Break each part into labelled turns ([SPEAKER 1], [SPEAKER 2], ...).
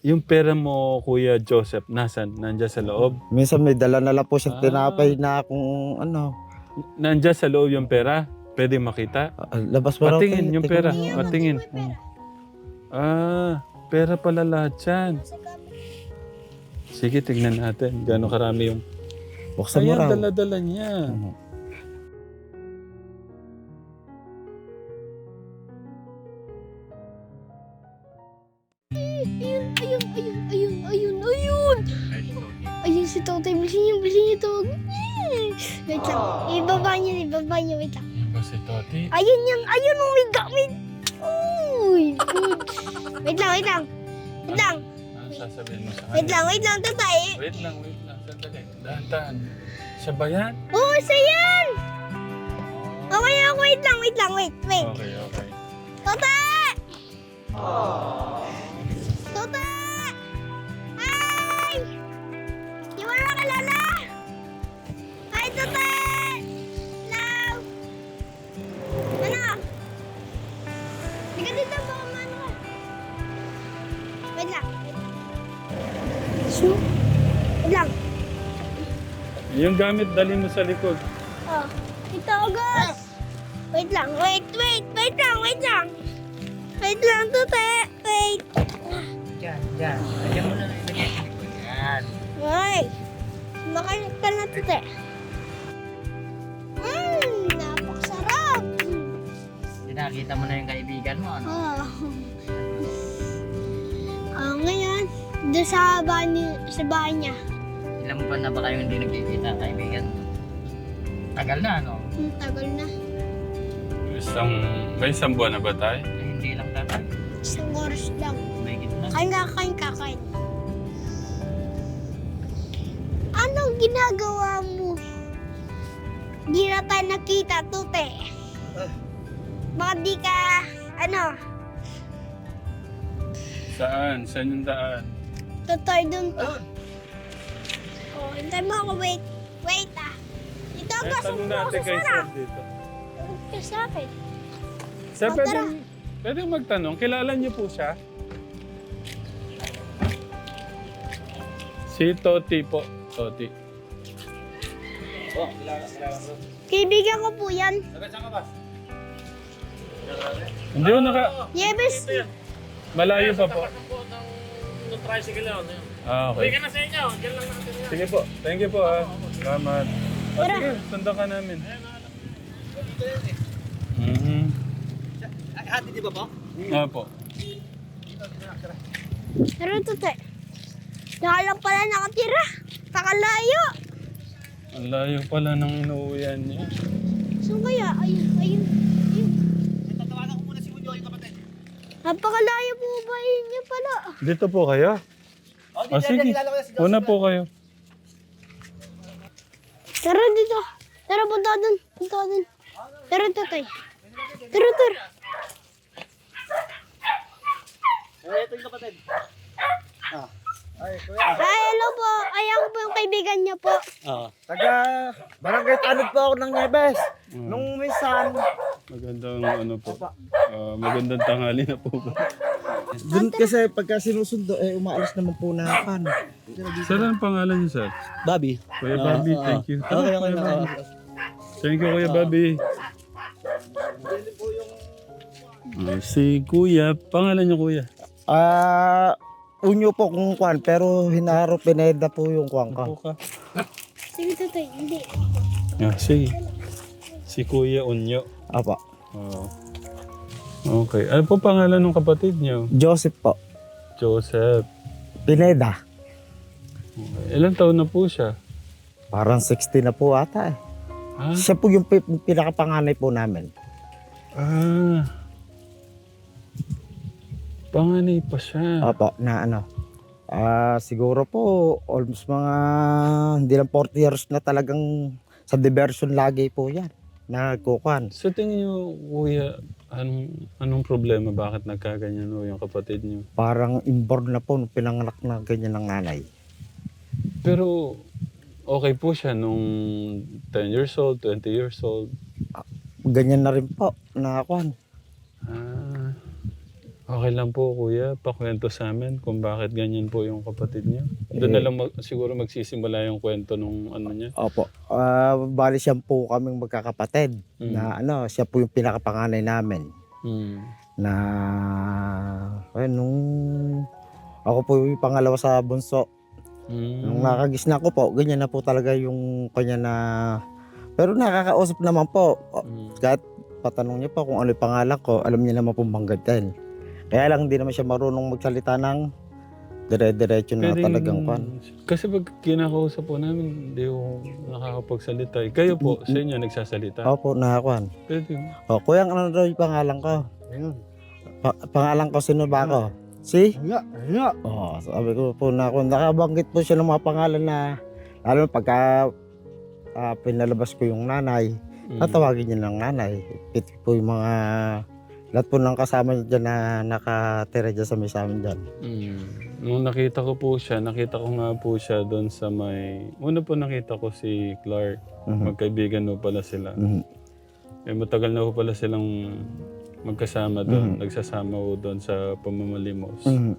[SPEAKER 1] yung pera mo, Kuya Joseph, nasan? Nandiyan sa loob?
[SPEAKER 2] Minsan may dala na lang po siyang
[SPEAKER 1] Ah.
[SPEAKER 2] tinapay na kung ano.
[SPEAKER 1] Nandiyan sa loob yung pera? Pwede makita?
[SPEAKER 2] ah, labas mo raw
[SPEAKER 1] Patingin
[SPEAKER 2] kayo,
[SPEAKER 1] yung pera.
[SPEAKER 2] mo.
[SPEAKER 1] Patingin. Ah, pera pala lahat yan. Sige, tignan natin. Gano'ng karami yung...
[SPEAKER 2] Buksan mo
[SPEAKER 1] Ayan,
[SPEAKER 2] raw.
[SPEAKER 1] dala-dala niya.
[SPEAKER 2] Mhm.
[SPEAKER 3] Wait lang. Ibaba niyo, ibaba niyo. Wait lang.
[SPEAKER 1] Ba si Toti?
[SPEAKER 3] Ayun yung, ayun yung may gamit. Uy, good. Wait lang, wait lang. Wait lang.
[SPEAKER 1] Ano sasabihin mo sa
[SPEAKER 3] Wait
[SPEAKER 1] kanya?
[SPEAKER 3] lang, wait lang, Totoy.
[SPEAKER 1] Wait lang, wait lang. Sandali. Dahan-dahan. Siya ba yan?
[SPEAKER 3] Oo, isa yan. Okay, okay, wait lang, wait lang, wait, wait.
[SPEAKER 1] Okay, okay.
[SPEAKER 3] Totoy! Totoy!
[SPEAKER 1] Yung gamit, dali mo sa likod.
[SPEAKER 3] Oh, ito, August. Wait lang, wait, wait, wait lang, wait lang. Wait lang, Totoy. Wait.
[SPEAKER 4] Diyan, diyan. Lagyan mo na lang ilagay sa likod. Yan.
[SPEAKER 3] Ay, makalit ka na tute. Mmm, napakasarap.
[SPEAKER 4] Sinakita mo na yung kaibigan mo, ano?
[SPEAKER 3] Oh. Ah, ngayon, doon sa bahay, ni- sa bahay niya.
[SPEAKER 4] Ilang buwan na ba kayong hindi nagkikita, kaibigan? Tagal na, ano?
[SPEAKER 3] Hmm, tagal na.
[SPEAKER 1] Isang, may isang buwan na ba tayo?
[SPEAKER 4] Eh, hindi lang tagal.
[SPEAKER 3] Isang oras lang.
[SPEAKER 4] May na.
[SPEAKER 3] Kain ka, kain ka, kain. Anong ginagawa mo? Di na tayo nakita, tute. Baka di ka, ano,
[SPEAKER 1] Saan? Saan yung daan?
[SPEAKER 3] Totoy dun to. Oh, hintay mo ako. Wait. Wait ah. Ito ako.
[SPEAKER 1] tanong
[SPEAKER 3] Sumunod ako
[SPEAKER 1] natin
[SPEAKER 3] sa sarap.
[SPEAKER 1] dito.
[SPEAKER 3] Ka sa akin.
[SPEAKER 1] Sir,
[SPEAKER 3] Oh,
[SPEAKER 1] pwede, pwede magtanong, kilala niyo po siya? Si Toti po. Toti.
[SPEAKER 3] Kaibigan ko po yan.
[SPEAKER 1] Hindi ko naka...
[SPEAKER 3] Yebes.
[SPEAKER 1] Malayo pa po.
[SPEAKER 5] Yung tricycle yun. yun.
[SPEAKER 1] Ah, okay.
[SPEAKER 5] Bigyan na sa inyo. Diyan lang natin yan.
[SPEAKER 1] Sige po. Thank you po ah. Salamat. Ah,
[SPEAKER 3] Tara.
[SPEAKER 1] sige, sundan ka namin. Mhm.
[SPEAKER 4] Hati di ba po?
[SPEAKER 1] Ah po.
[SPEAKER 3] Pero tute. Saka lang pala nakatira. Takalayo.
[SPEAKER 1] Ang layo pala ng inuwian niya.
[SPEAKER 3] So kaya, ayun, ayun, Napakalayo po ba niya pala?
[SPEAKER 1] Dito po kayo?
[SPEAKER 4] Oh,
[SPEAKER 1] Ah, sige. Una po kayo.
[SPEAKER 3] Tara dito. Tara, punta dun. Punta dun. Tara, tutay. Tara, tara.
[SPEAKER 4] Eh, ito yung kapatid.
[SPEAKER 3] Ay, hello po. Ay, ako po yung kaibigan niya po.
[SPEAKER 4] Oo.
[SPEAKER 2] Taga Barangay Tanod po ako ng Nieves.
[SPEAKER 1] Mm.
[SPEAKER 2] Nung minsan,
[SPEAKER 1] Magandang ano po. Ah, magandang tanghali na po ba?
[SPEAKER 2] dun kasi pagka sinusundo, eh umaalis naman po na kan.
[SPEAKER 1] Sir, ang pangalan niyo, sir?
[SPEAKER 4] Bobby.
[SPEAKER 1] Kuya Bobby, thank you.
[SPEAKER 4] Okay, okay,
[SPEAKER 1] Kuya
[SPEAKER 4] okay.
[SPEAKER 1] Bobby. Thank you, Kuya Bobby. Ah, si Kuya, pangalan niyo Kuya?
[SPEAKER 2] Ah, unyo po kung kwan, pero hinaro pineda po yung kwan ka.
[SPEAKER 1] ka.
[SPEAKER 3] Sige, tutay. Hindi.
[SPEAKER 1] Ah, sige. Si Kuya Unyo.
[SPEAKER 2] Apa.
[SPEAKER 1] Oo. Okay. Ano po pangalan ng kapatid niyo?
[SPEAKER 2] Joseph po.
[SPEAKER 1] Joseph.
[SPEAKER 2] Pineda.
[SPEAKER 1] Okay. Ilan taon na po siya?
[SPEAKER 2] Parang 60 na po ata eh.
[SPEAKER 1] Ah,
[SPEAKER 2] Siya po yung pi- pinakapanganay po namin.
[SPEAKER 1] ah. Panganay pa siya.
[SPEAKER 2] Opo, na ano. Ah, siguro po almost mga hindi lang 40 years na talagang sa diversion lagi po 'yan. Nagkukuan.
[SPEAKER 1] Sa tingin niyo, Kuya, anong, anong problema? Bakit nagkaganyan ho yung kapatid niyo?
[SPEAKER 2] Parang inborn na po nung pinanganak na ganyan ng nanay.
[SPEAKER 1] Pero okay po siya nung 10 years old, 20 years old.
[SPEAKER 2] Ganyan na rin po na kuan.
[SPEAKER 1] Ah, Okay lang po, kuya. Pakwento sa amin kung bakit ganyan po yung kapatid niya. Doon
[SPEAKER 2] Eh.
[SPEAKER 1] na lang mag- siguro magsisimula yung kwento nung ano niya.
[SPEAKER 2] Opo. Ah, bali siya po kaming magkakapatid.
[SPEAKER 1] Mm.
[SPEAKER 2] Na ano, siya po yung pinakapanganay namin.
[SPEAKER 1] Mm.
[SPEAKER 2] Na, ayun, nung ako po yung pangalawa sa bunso.
[SPEAKER 1] Mm.
[SPEAKER 2] Nung nakagisna ko po, ganyan na po talaga yung kanya na... Pero nakakausap naman po. O,
[SPEAKER 1] Mm.
[SPEAKER 2] Kahit patanong niya po kung ano yung pangalan ko, alam niya naman pong banggatin. Kaya lang hindi naman siya marunong magsalita ng dire-diretso na
[SPEAKER 1] Pwedeng-
[SPEAKER 2] talagang kwan.
[SPEAKER 1] Kasi pag kinakausap po namin, hindi ko nakakapagsalita. Eh, Kayo po, sa inyo nagsasalita.
[SPEAKER 2] Opo, nakakuan.
[SPEAKER 1] Pwede.
[SPEAKER 2] O, kuya, ano daw yung pangalan ko?
[SPEAKER 6] Ayun.
[SPEAKER 2] Pa- pangalan ko, sino ba ako? Si?
[SPEAKER 6] Nga, nga.
[SPEAKER 2] Oo, sabi ko po na kung nakabanggit po siya ng mga pangalan na lalo na pagka ah, pinalabas ko yung nanay,
[SPEAKER 1] Mm.
[SPEAKER 2] tatawagin niya ng nanay. Ito po yung mga lahat po ng kasama niya dyan na nakatira dyan sa may sa amin dyan.
[SPEAKER 1] Mm. Nung nakita ko po siya, nakita ko nga po siya doon sa may... Una po nakita ko si Clark.
[SPEAKER 2] Mhm.
[SPEAKER 1] Magkaibigan po pala sila.
[SPEAKER 2] Mhm.
[SPEAKER 1] Eh, matagal na po pala silang magkasama doon.
[SPEAKER 2] Mhm.
[SPEAKER 1] Nagsasama po doon sa pamamalimos.
[SPEAKER 2] Mhm.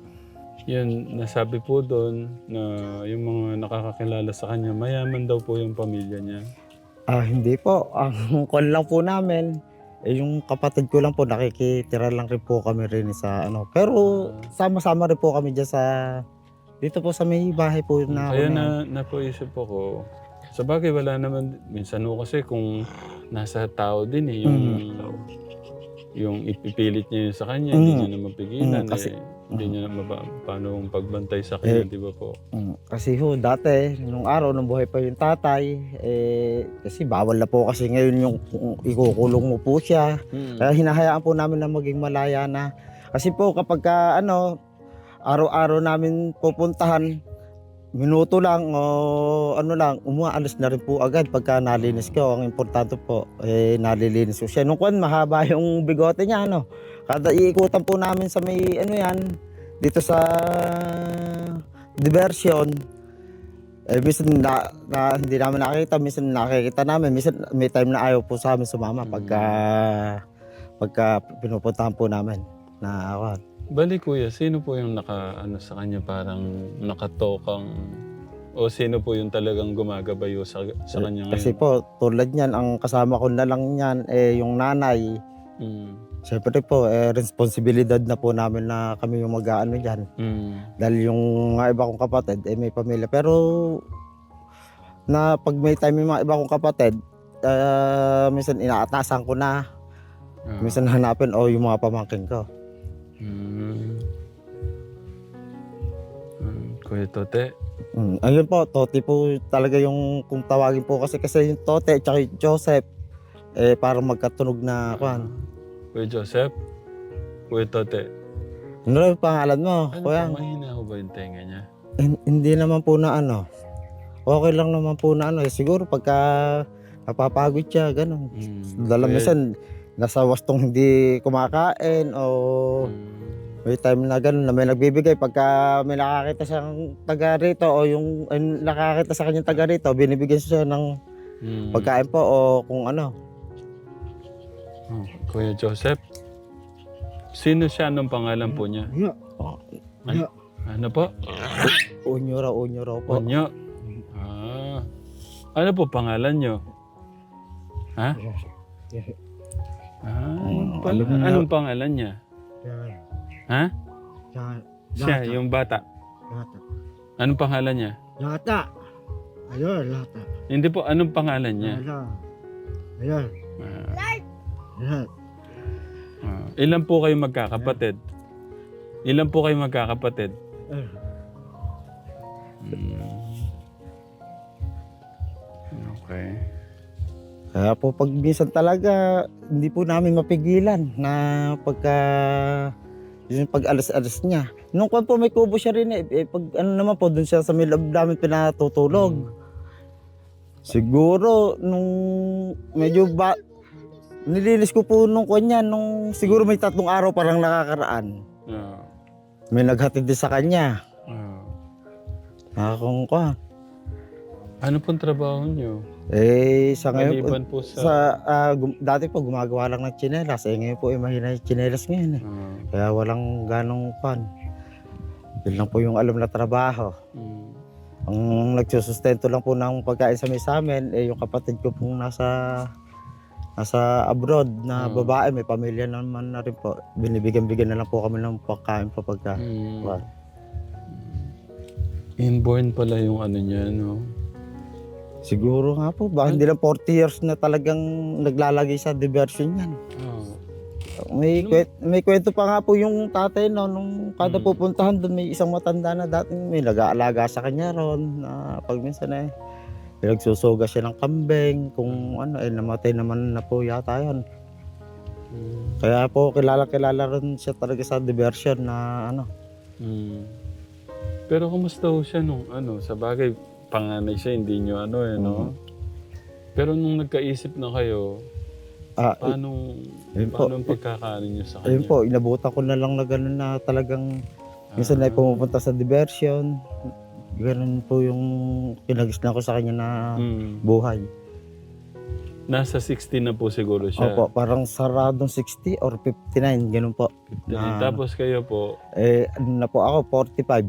[SPEAKER 1] Yan, nasabi po doon na yung mga nakakakilala sa kanya, mayaman daw po yung pamilya niya.
[SPEAKER 2] Ah, hindi po. Ang kon lang po namin, eh, yung kapatid ko lang po, nakikitira lang rin po kami rin sa ano. Pero sama-sama rin po kami dyan sa, dito po sa may bahay po na
[SPEAKER 1] Kaya na, napaisip ako, sa bagay wala naman, minsan ho kasi kung nasa tao din eh, yung, yung ipipilit niya yun sa kanya, hindi
[SPEAKER 2] Mm.
[SPEAKER 1] niya na mapigilan
[SPEAKER 2] Mm, kasi-
[SPEAKER 1] eh. Hindi niya na maba, paano ang pagbantay sa kanya,
[SPEAKER 2] Eh,
[SPEAKER 1] di ba po?
[SPEAKER 2] Mm, Kasi ho, dati, nung araw, nung buhay pa yung tatay, eh, kasi bawal na po kasi ngayon yung kung ikukulong mo po siya.
[SPEAKER 1] Mm.
[SPEAKER 2] Kaya hinahayaan po namin na maging malaya na. Kasi po kapag ka, ano, araw-araw namin pupuntahan, minuto lang o ano lang, umaalis na rin po agad pagka nalinis ko. Ang importante po, eh, nalilinis ko siya. Nung kwan, mahaba yung bigote niya, ano. Kada iikutan po namin sa may, ano yan, dito sa diversion, eh, minsan na, na, hindi namin nakikita, minsan nakikita namin, minsan may time na ayaw po sa amin sumama pagka, pagka pinupuntahan po namin na ako.
[SPEAKER 1] Bali kuya, sino po yung naka, ano sa kanya, parang nakatokang, o sino po yung talagang gumagabayo sa, sa kanya ngayon?
[SPEAKER 2] Kasi po, tulad niyan, ang kasama ko na lang niyan, eh, yung nanay,
[SPEAKER 1] Mm.
[SPEAKER 2] Siyempre po, eh, responsibilidad na po namin na kami yung mag-ano dyan.
[SPEAKER 1] Mm.
[SPEAKER 2] Dahil yung mga iba kong kapatid, eh, may pamilya. Pero, na pag may time yung mga iba kong kapatid, ah, minsan inaatasan ko na,
[SPEAKER 1] Ah.
[SPEAKER 2] minsan hanapin, o yung mga pamangkin ko.
[SPEAKER 1] Mm. Mm. Kuya Tote,
[SPEAKER 2] Mm, ayun po, Toti po talaga yung kung tawagin po kasi kasi yung Tote at yung Joseph, eh, parang magkatunog na, kwan.
[SPEAKER 1] Kuya Joseph, Kuya Tote,
[SPEAKER 2] Ano lang yung pangalan mo,
[SPEAKER 1] ano
[SPEAKER 2] kuya?
[SPEAKER 1] pa mahina ko ba yung tenga niya?
[SPEAKER 2] Hin- hindi naman po na ano. Okay lang naman po na ano. Eh, siguro pagka napapagod siya, ganun.
[SPEAKER 1] Mm.
[SPEAKER 2] Dala
[SPEAKER 1] Kuya-
[SPEAKER 2] minsan, nasa wastong hindi kumakain o
[SPEAKER 1] Mm.
[SPEAKER 2] may time na ganun na may nagbibigay pagka may nakakita siyang taga rito o yung ay, nakakita sa kanyang taga rito, binibigyan siya ng
[SPEAKER 1] Mm.
[SPEAKER 2] pagkain po o kung ano.
[SPEAKER 1] Oh, Kuya Joseph, sino siya? Anong pangalan po niya?
[SPEAKER 6] Nga.
[SPEAKER 1] Ay, ano po?
[SPEAKER 2] Unyo raw, unyo raw po.
[SPEAKER 1] Onyo. Ah. Ano po pangalan niyo? Ha?
[SPEAKER 6] Yes.
[SPEAKER 1] Ah,
[SPEAKER 2] Mm,
[SPEAKER 1] pala.
[SPEAKER 2] alam
[SPEAKER 1] Anong pangalan niya? Ha? Siya,
[SPEAKER 6] Lata.
[SPEAKER 1] yung bata.
[SPEAKER 6] Lata.
[SPEAKER 1] Anong pangalan niya?
[SPEAKER 6] Lata. Ayun, lata.
[SPEAKER 1] Hindi po, anong pangalan niya?
[SPEAKER 6] Lata. Ayun.
[SPEAKER 1] Ah. Ah. ilan po kayo magkakapatid? Ilan po kayo magkakapatid?
[SPEAKER 6] Ayun.
[SPEAKER 1] Mm. Okay.
[SPEAKER 2] Kaya po pag minsan talaga, hindi po namin mapigilan na pagka yung pag alas-alas niya. Nung kwan po may kubo siya rin eh, eh, pag ano naman po, dun siya sa may loob namin pinatutulog. Siguro, nung medyo ba, nilinis ko po nung kanya, nung siguro may tatlong araw parang nakakaraan.
[SPEAKER 1] Ah.
[SPEAKER 2] May naghatid din sa kanya.
[SPEAKER 1] Ah.
[SPEAKER 2] Nakakong kwa.
[SPEAKER 1] Ano pong trabaho niyo?
[SPEAKER 2] Eh, sa ngayon po,
[SPEAKER 1] Maliban po sa...
[SPEAKER 2] sa, ah, gum- dati po gumagawa lang ng tsinelas. Eh, ngayon po, eh, mahina yung tsinelas ngayon eh.
[SPEAKER 1] Ah,
[SPEAKER 2] Kaya walang ganong pan. Yun lang po yung alam na trabaho.
[SPEAKER 1] mm.
[SPEAKER 2] Ang nagsusustento lang po ng pagkain sa amin, eh, yung kapatid ko pong nasa nasa abroad na
[SPEAKER 1] Mm.
[SPEAKER 2] babae, may pamilya naman na rin po. Binibigyan-bigyan na lang po kami ng pagkain pa pagka.
[SPEAKER 1] Mm.
[SPEAKER 2] Wow.
[SPEAKER 1] Inborn pala yung ano niya, no?
[SPEAKER 2] Siguro nga po, baka hindi lang 40 years na talagang naglalagay sa diversion yan.
[SPEAKER 1] Ah.
[SPEAKER 2] May,
[SPEAKER 1] Ano?
[SPEAKER 2] kwet, may kwento pa nga po yung tatay no, nung kada
[SPEAKER 1] Mm.
[SPEAKER 2] pupuntahan doon may isang matanda na dating may nag-aalaga sa kanya ron na pag minsan eh pinagsusuga siya ng kambing kung ano eh namatay naman na po yata yun.
[SPEAKER 1] Mm.
[SPEAKER 2] Kaya po kilala kilala rin siya talaga sa diversion na ano.
[SPEAKER 1] Mm. Pero kumusta ho siya nung ano, sa bagay, panganay siya, hindi nyo ano eh, no? Pero nung nagkaisip na kayo,
[SPEAKER 2] Ah,
[SPEAKER 1] paano,
[SPEAKER 2] Ayun po.
[SPEAKER 1] paano ang pagkakaano nyo sa kanya?
[SPEAKER 2] ayun po, inabutan ko na lang na gano'n na talagang minsan
[SPEAKER 1] Ah.
[SPEAKER 2] ay pumupunta sa diversion. Ganun po yung kinagisnan ko sa kanya na
[SPEAKER 1] Mm.
[SPEAKER 2] buhay.
[SPEAKER 1] Nasa 60 na po siguro siya.
[SPEAKER 2] Opo, parang saradong 60 or 59, ganun po.
[SPEAKER 1] Ganun.
[SPEAKER 2] Na-
[SPEAKER 1] Tapos kayo po,
[SPEAKER 2] Eh, ano na po ako, 45.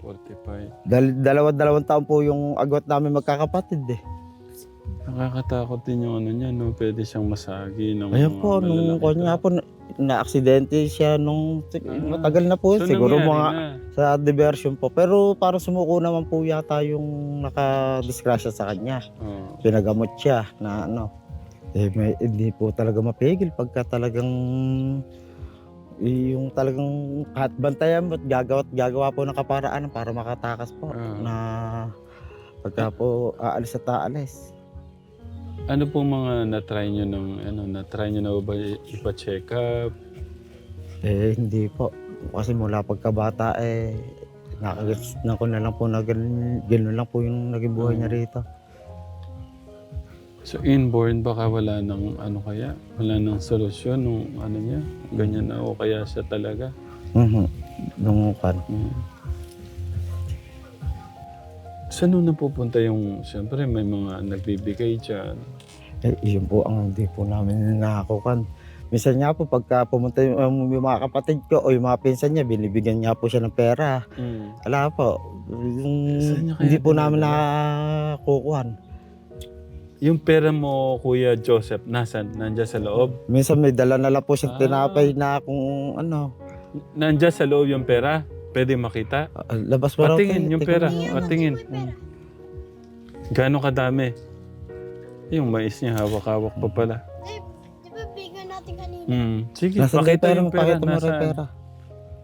[SPEAKER 1] 45.
[SPEAKER 2] Dal dalawa-dalawang taon po yung agwat namin magkakapatid eh.
[SPEAKER 1] Nakakatakot din yung ano niya, no? Pwede siyang masagi ng
[SPEAKER 2] Ayun
[SPEAKER 1] mga
[SPEAKER 2] po, nung
[SPEAKER 1] malalaki
[SPEAKER 2] kanya po, na- na-aksidente siya nung
[SPEAKER 1] Ah.
[SPEAKER 2] matagal na po,
[SPEAKER 1] So,
[SPEAKER 2] siguro
[SPEAKER 1] nangyari
[SPEAKER 2] mga
[SPEAKER 1] na.
[SPEAKER 2] sa diversion po. Pero parang sumuko naman po yata yung nakadisgrasya sa kanya.
[SPEAKER 1] Oh.
[SPEAKER 2] Pinagamot siya na ano. Eh, may, hindi po talaga mapigil pagka talagang yung talagang kahit bantayan mo at gagawa at gagawa po ng kaparaan para makatakas po
[SPEAKER 1] Ah.
[SPEAKER 2] na pagka po aalis at aalis.
[SPEAKER 1] Ano pong mga na-try nyo ng, ano, na-try nyo na ba ipa-check up?
[SPEAKER 2] Eh, hindi po. Kasi mula pagkabata eh, nakagets na ko na lang po na ganun, ganun lang po yung naging buhay niya rito.
[SPEAKER 1] So inborn baka wala nang ano kaya? Wala nang solusyon nung ano niya? Ganyan na o kaya siya talaga?
[SPEAKER 2] Mhm. Nung kan.
[SPEAKER 1] Mm. Saan nung napupunta yung, siyempre may mga nagbibigay dyan.
[SPEAKER 2] Eh, yun po ang hindi po namin nakakukan. Minsan nga po pagka pumunta yung, um, yung mga kapatid ko o yung mga pinsan niya, binibigyan niya po siya ng pera.
[SPEAKER 1] Mm.
[SPEAKER 2] Wala po. Yung, hindi po namin nakakukuhan.
[SPEAKER 1] Yung pera mo, Kuya Joseph, nasan? Nandiyan sa loob?
[SPEAKER 2] Minsan may dala na lang po siyang
[SPEAKER 1] Ah.
[SPEAKER 2] tinapay na kung ano.
[SPEAKER 1] Nandiyan sa loob yung pera? Pwede makita?
[SPEAKER 2] ah, labas mo raw
[SPEAKER 1] Patingin
[SPEAKER 2] po,
[SPEAKER 1] yung pera.
[SPEAKER 2] mo.
[SPEAKER 1] Patingin. Gano'ng kadami? Yung mais niya, hawak-hawak pa pala.
[SPEAKER 3] Di ba bigyan natin kanina?
[SPEAKER 1] Hmm. Sige,
[SPEAKER 2] Nasaan
[SPEAKER 1] pakita
[SPEAKER 2] pera
[SPEAKER 1] yung
[SPEAKER 2] mo?
[SPEAKER 1] pera.
[SPEAKER 2] Pakita mo rin pera.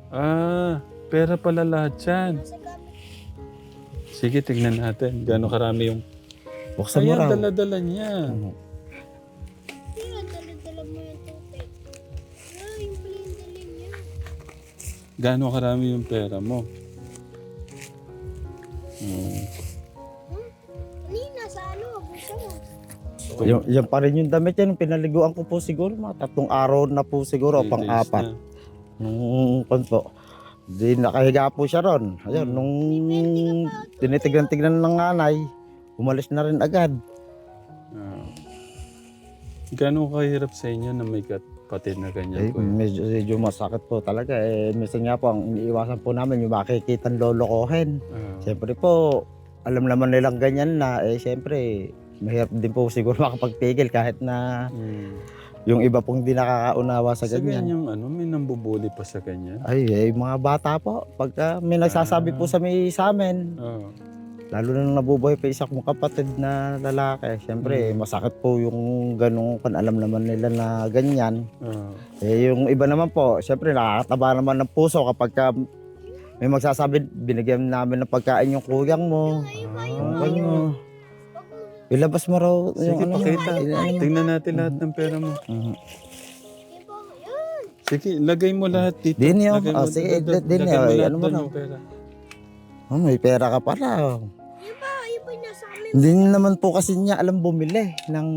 [SPEAKER 1] Ah, pera pala lahat yan.
[SPEAKER 3] Sa gamit.
[SPEAKER 1] Sige, tignan natin. Gano'ng karami yung...
[SPEAKER 2] Buksan mo
[SPEAKER 1] Ayan,
[SPEAKER 2] raw.
[SPEAKER 1] dala-dala niya.
[SPEAKER 2] Mhm.
[SPEAKER 3] Kaya dala-dala mo yung tubig. Ah, yung pala yung dala niya.
[SPEAKER 1] Gano'ng karami yung pera mo?
[SPEAKER 2] Yung, yan pa rin yung damit yan. Pinaliguan ko po siguro. Mga tatlong araw na po siguro.
[SPEAKER 1] Three
[SPEAKER 2] pang
[SPEAKER 1] days
[SPEAKER 2] apat.
[SPEAKER 1] na.
[SPEAKER 2] Nung pan po. Di nakahiga po siya ron. Ayun,
[SPEAKER 1] Hmm.
[SPEAKER 2] nung tinitignan-tignan ng nanay, umalis na rin agad.
[SPEAKER 1] Ah. Gano'ng kahirap sa inyo na may kapatid na ganyan
[SPEAKER 2] Eh,
[SPEAKER 1] po?
[SPEAKER 2] medyo, medyo masakit po talaga. Eh, minsan nga po, ang iniiwasan po namin yung makikita lolokohin.
[SPEAKER 1] Ah.
[SPEAKER 2] Siyempre po, alam naman nilang ganyan na, eh siyempre, mahirap din po siguro makapagpigil kahit na
[SPEAKER 1] Hmm.
[SPEAKER 2] yung iba pong di nakakaunawa sa
[SPEAKER 1] Sa
[SPEAKER 2] ganyan.
[SPEAKER 1] ganyang ano, may nambubuli pa sa ganyan?
[SPEAKER 2] Ay, eh, mga bata po, pagka may nagsasabi
[SPEAKER 1] Ah.
[SPEAKER 2] po sa may sa amin,
[SPEAKER 1] Oh.
[SPEAKER 2] lalo na nung nabubuhay pa isa kong kapatid na lalaki, siyempre
[SPEAKER 1] Mm.
[SPEAKER 2] masakit po yung ganung kan alam naman nila na ganyan.
[SPEAKER 1] Oh.
[SPEAKER 2] Eh, yung iba naman po, siyempre nakakataba naman ng puso kapag ka may magsasabi, binigyan namin ng pagkain yung kuyang mo.
[SPEAKER 1] Ah.
[SPEAKER 2] ano, ilabas mo raw
[SPEAKER 1] Sige,
[SPEAKER 2] yung ano mo.
[SPEAKER 1] pakita. Tingnan natin lahat ng pera mo.
[SPEAKER 2] Mhm.
[SPEAKER 1] Sige, lagay mo lahat dito.
[SPEAKER 2] Din yun.
[SPEAKER 1] Lagay
[SPEAKER 2] Oh,
[SPEAKER 1] mo-
[SPEAKER 2] sige,
[SPEAKER 1] lagay-
[SPEAKER 2] din
[SPEAKER 1] lagay
[SPEAKER 2] yun.
[SPEAKER 1] mo lahat
[SPEAKER 2] Ano mo
[SPEAKER 1] doon yung pera.
[SPEAKER 2] Oh, may pera ka pala.
[SPEAKER 3] Iba, iba yung nasa amin.
[SPEAKER 2] Hindi naman po kasi niya alam bumili ng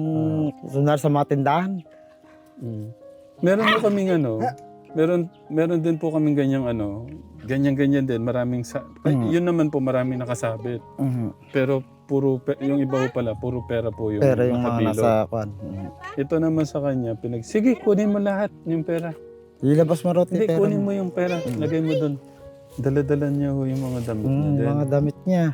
[SPEAKER 2] sunar sa mga tindahan.
[SPEAKER 1] Mm. Meron po kaming ano, meron meron din po kaming ganyang ano, ganyan-ganyan din, maraming sa ay,
[SPEAKER 2] Mm.
[SPEAKER 1] yun naman po maraming nakasabit.
[SPEAKER 2] Mhm.
[SPEAKER 1] Pero puro, pe- yung iba ho pala, puro pera po yung
[SPEAKER 2] Pero yung mga
[SPEAKER 1] nakabilog.
[SPEAKER 2] nasa kwan. mm.
[SPEAKER 1] Ito naman sa kanya, pinag, sige, kunin mo lahat yung pera.
[SPEAKER 2] Ilabas mo roti
[SPEAKER 1] Hindi,
[SPEAKER 2] pero
[SPEAKER 1] kunin mo yung pera. Lagay mo doon. Dala-dala niya ho yung mga damit niya
[SPEAKER 2] Mm,
[SPEAKER 1] din.
[SPEAKER 2] mga damit niya.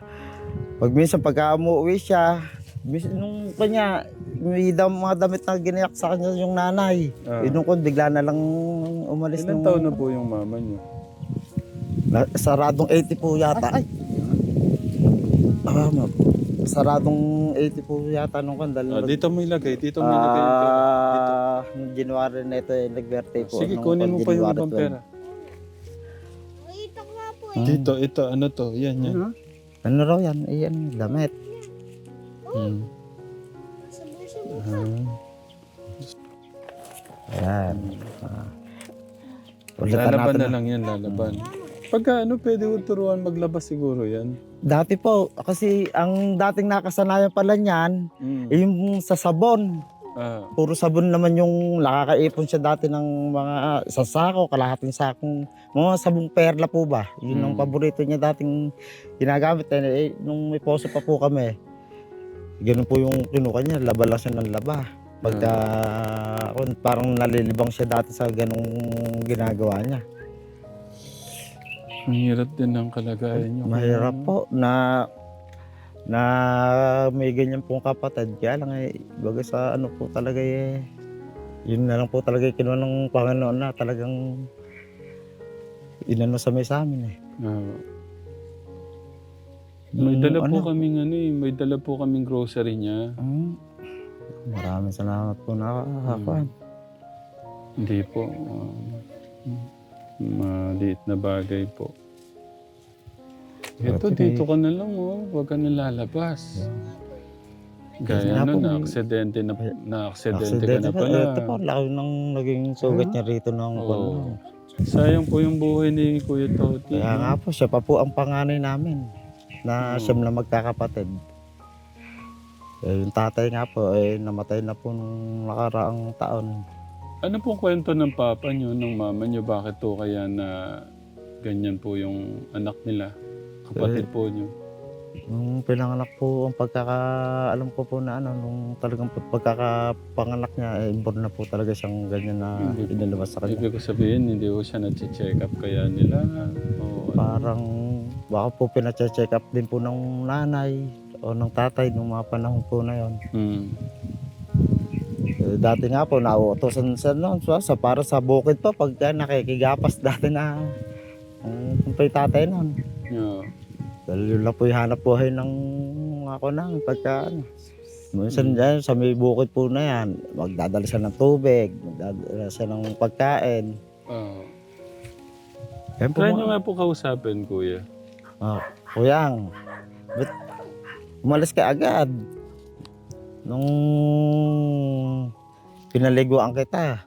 [SPEAKER 2] Pag minsan pagka umuwi siya, minsan nung kanya, may dam, mga damit na ginayak sa kanya yung nanay.
[SPEAKER 1] Ah.
[SPEAKER 2] Eh, nung kon, bigla na lang umalis
[SPEAKER 1] Ilan
[SPEAKER 2] nung...
[SPEAKER 1] taon na po yung mama niyo?
[SPEAKER 2] Na, saradong 80 po yata. Ay! Ah, ma- saradong 80 po yata nung kan.
[SPEAKER 1] Ah,
[SPEAKER 2] Dahil
[SPEAKER 1] dito mo ilagay. Dito mo ilagay yung pera. Dito.
[SPEAKER 2] Ah, nung January na ito, eh, nag-birthday po.
[SPEAKER 1] Sige,
[SPEAKER 2] nung
[SPEAKER 1] kunin mo pa yung
[SPEAKER 2] January
[SPEAKER 1] ibang
[SPEAKER 2] 12.
[SPEAKER 1] pera.
[SPEAKER 3] Ito nga po
[SPEAKER 2] Hmm.
[SPEAKER 1] Dito, ito, ano to? Yan, yan.
[SPEAKER 2] Ano raw yan? Iyan, damit.
[SPEAKER 1] Hmm.
[SPEAKER 3] Sa bulsa mo.
[SPEAKER 1] Ah.
[SPEAKER 2] Ayan. Ah. Ulitan
[SPEAKER 1] Lalaban
[SPEAKER 2] natin
[SPEAKER 1] na lang yan, lalaban. Pagka ano, pwede ko turuan maglabas siguro yan.
[SPEAKER 2] Dati po, kasi ang dating nakasanayan pala niyan,
[SPEAKER 1] Mm.
[SPEAKER 2] eh, yung sa sabon.
[SPEAKER 1] Ah,
[SPEAKER 2] Puro sabon naman yung nakakaipon siya dati ng mga sa sako, kalahating sakong, mga sabong perla po ba? Yun ang
[SPEAKER 1] Mm.
[SPEAKER 2] paborito niya dating ginagamit. Eh, eh, nung may poso pa po kami, ganun po yung kinuha niya, laba lang siya ng laba. Pagka, kung parang nalilibang siya dati sa ganung ginagawa niya.
[SPEAKER 1] Ang hirap din ng kalagayan niyo.
[SPEAKER 2] Mahirap po na na may ganyan pong kapatid. Kaya lang eh, baga sa ano po talaga eh, yun na lang po talaga yung kinuha ng Panginoon na talagang inano sa may sa amin eh.
[SPEAKER 1] Ah. May
[SPEAKER 2] Yung
[SPEAKER 1] dala po
[SPEAKER 2] ano?
[SPEAKER 1] kaming ano eh, may dala po kaming grocery niya.
[SPEAKER 2] Hmm. Maraming salamat po na
[SPEAKER 1] Hmm. Hindi po. ah, maliit na bagay po. Ito,
[SPEAKER 2] Grabe.
[SPEAKER 1] dito ka na lang oh. Huwag ka na lalabas.
[SPEAKER 2] Kasi
[SPEAKER 1] Gaya
[SPEAKER 2] nga po,
[SPEAKER 1] na
[SPEAKER 2] may-
[SPEAKER 1] aksidente na, na aksidente ka na
[SPEAKER 2] Aksidente
[SPEAKER 1] pala.
[SPEAKER 2] pa. Ito po, laki nang naging sugat niya rito ng
[SPEAKER 1] Oo.
[SPEAKER 2] ano.
[SPEAKER 1] Sayang po yung buhay ni Kuya Toti.
[SPEAKER 2] Kaya nga po, siya pa po ang panganay namin na siyam na magkakapatid. Eh, yung tatay nga po, eh, namatay na po nung nakaraang taon.
[SPEAKER 1] Ano pong kwento ng papa niyo, ng mama niyo? Bakit to kaya na ganyan po yung anak nila? Kapatid po niyo.
[SPEAKER 2] Nung pinanganak po, ang pagkaka, alam ko po na ano, nung talagang pag- pagkakapanganak niya, eh, inborn na po talaga siyang ganyan na
[SPEAKER 1] Hindi.
[SPEAKER 2] inilabas sa kanya.
[SPEAKER 1] Ibig ko sabihin, hindi ko siya na-check up kaya nila. O, ano.
[SPEAKER 2] Parang, baka po pinacheck up din po ng nanay o ng tatay nung mga panahon po na yon.
[SPEAKER 1] Hmm.
[SPEAKER 2] Dati nga po, nauutosan sa, no, sa, sa para sa bukid pa, pagka nakikigapas dati na ang kumpay tatay nun.
[SPEAKER 1] Yeah.
[SPEAKER 2] Dahil yun lang po yung hanap buhay ng ako na, pagka ano. Minsan dyan, sa may bukid po na yan, magdadala siya ng tubig, magdadala siya ng pagkain.
[SPEAKER 1] Ah.
[SPEAKER 2] Yan po,
[SPEAKER 1] Try nyo nga po kausapin, Kuya.
[SPEAKER 2] Oh, kuyang, ba't umalis ka agad? Nung pinaliguan kita.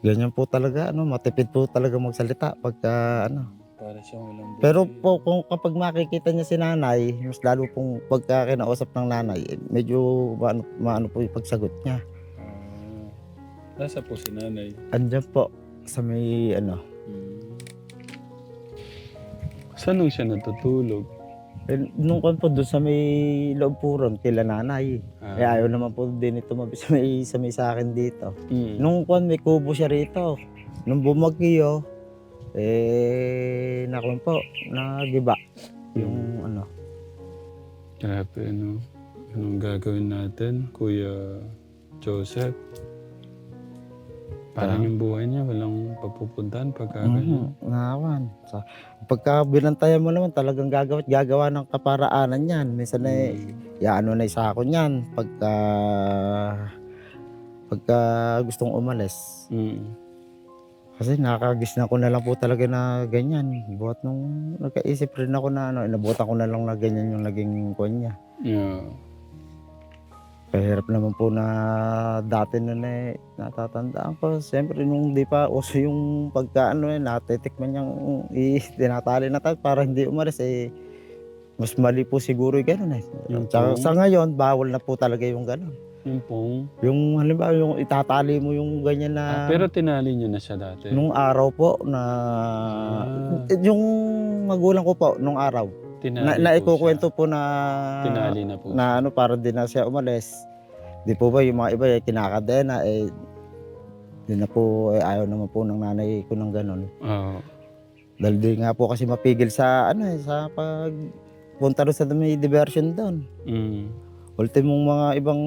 [SPEAKER 2] Ganyan po talaga, ano, matipid po talaga magsalita pagka ano.
[SPEAKER 1] Para siyang walang
[SPEAKER 2] Pero po kung kapag makikita niya si nanay, mas lalo pong pagka kinausap ng nanay, eh, medyo maano, maano po yung pagsagot niya.
[SPEAKER 1] Ah. Nasa po si nanay.
[SPEAKER 2] Andyan po sa may ano,
[SPEAKER 1] Hmm. Saan nung siya natutulog?
[SPEAKER 2] Eh, nung kan po doon sa may loob po ron, kila nanay.
[SPEAKER 1] Ah.
[SPEAKER 2] Eh ayaw naman po din ito mabi sa may, sa may sa akin dito.
[SPEAKER 1] Hmm.
[SPEAKER 2] Nung kwan may kubo siya rito. Nung bumagyo, eh nakon po, nagiba. Yung ano.
[SPEAKER 1] Grabe, ano? Anong gagawin natin, Kuya Joseph? Parang
[SPEAKER 2] Ah.
[SPEAKER 1] yung buhay niya, walang papupuntahan pagka ganyan.
[SPEAKER 2] Mhm, Nawan. Sa, pagka binantayan mo naman talagang gagawa at gagawa ng kaparaanan yan. Minsan eh,
[SPEAKER 1] Hmm.
[SPEAKER 2] yaano na isa ko niyan pagka pagka gustong umalis.
[SPEAKER 1] Hmm.
[SPEAKER 2] Kasi nakakagis na ko na lang po talaga na ganyan. Buhat nung nagkaisip rin ako na ano, inabutan ko na lang na ganyan yung naging kwan niya.
[SPEAKER 1] Yeah.
[SPEAKER 2] Kahirap naman po na dati nun eh, natatandaan ko. Siyempre nung di pa uso yung pagka ano eh, natitikman niyang i, tinatali na tayo para hindi umalis eh. Mas mali po siguro yung ganun eh.
[SPEAKER 1] Yung
[SPEAKER 2] Tsaka,
[SPEAKER 1] pong-
[SPEAKER 2] sa ngayon, bawal na po talaga yung ganun.
[SPEAKER 1] Yung pong...
[SPEAKER 2] Yung halimbawa yung itatali mo yung ganyan
[SPEAKER 1] Ah,
[SPEAKER 2] na
[SPEAKER 1] pero tinali niyo na siya dati.
[SPEAKER 2] nung araw po na
[SPEAKER 1] Ah.
[SPEAKER 2] yung magulang ko po nung araw
[SPEAKER 1] tinali
[SPEAKER 2] na, naikukwento po na.
[SPEAKER 1] Tinali na po.
[SPEAKER 2] na ano para din na siya umalis. Di po ba yung mga iba eh, kinakadena eh di na po eh, ayaw naman po ng nanay ko ng ganun.
[SPEAKER 1] Oo.
[SPEAKER 2] Dahil di nga po kasi mapigil sa ano eh, sa pag punta doon sa may diversion doon.
[SPEAKER 1] Mm.
[SPEAKER 2] Ultimong mga ibang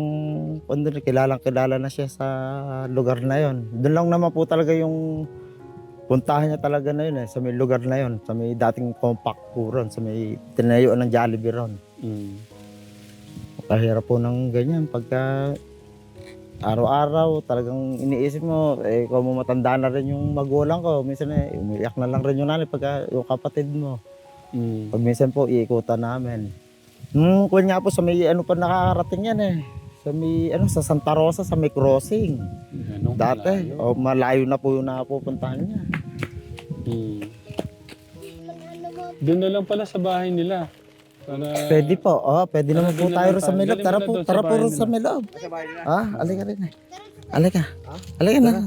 [SPEAKER 2] ano, kilalang kilala na siya sa lugar na yon. Doon lang naman po talaga yung puntahan niya talaga na yun eh, sa may lugar na yon, sa may dating compact po ron, sa may tinayuan ng Jollibee ron.
[SPEAKER 1] Mm.
[SPEAKER 2] Kahirap po ng ganyan pagka araw-araw talagang iniisip mo eh kung mo matanda na rin yung magulang ko minsan eh umiyak na lang rin yung nanay pagka yung kapatid mo
[SPEAKER 1] Mm.
[SPEAKER 2] pag minsan po iikutan namin nung kung nga po sa may ano pa nakakarating yan eh sa may ano sa Santa Rosa sa may crossing
[SPEAKER 1] Ganun
[SPEAKER 2] dati
[SPEAKER 1] kalayo.
[SPEAKER 2] o malayo na po yung napupuntahan niya
[SPEAKER 1] Mm. Doon na lang pala sa bahay nila. Para...
[SPEAKER 2] pwede po oh pwede naman po tayo rin sa
[SPEAKER 1] mo
[SPEAKER 2] tara
[SPEAKER 1] na
[SPEAKER 2] po tara po rin sa loob. Ah alika rin eh. Alika alika na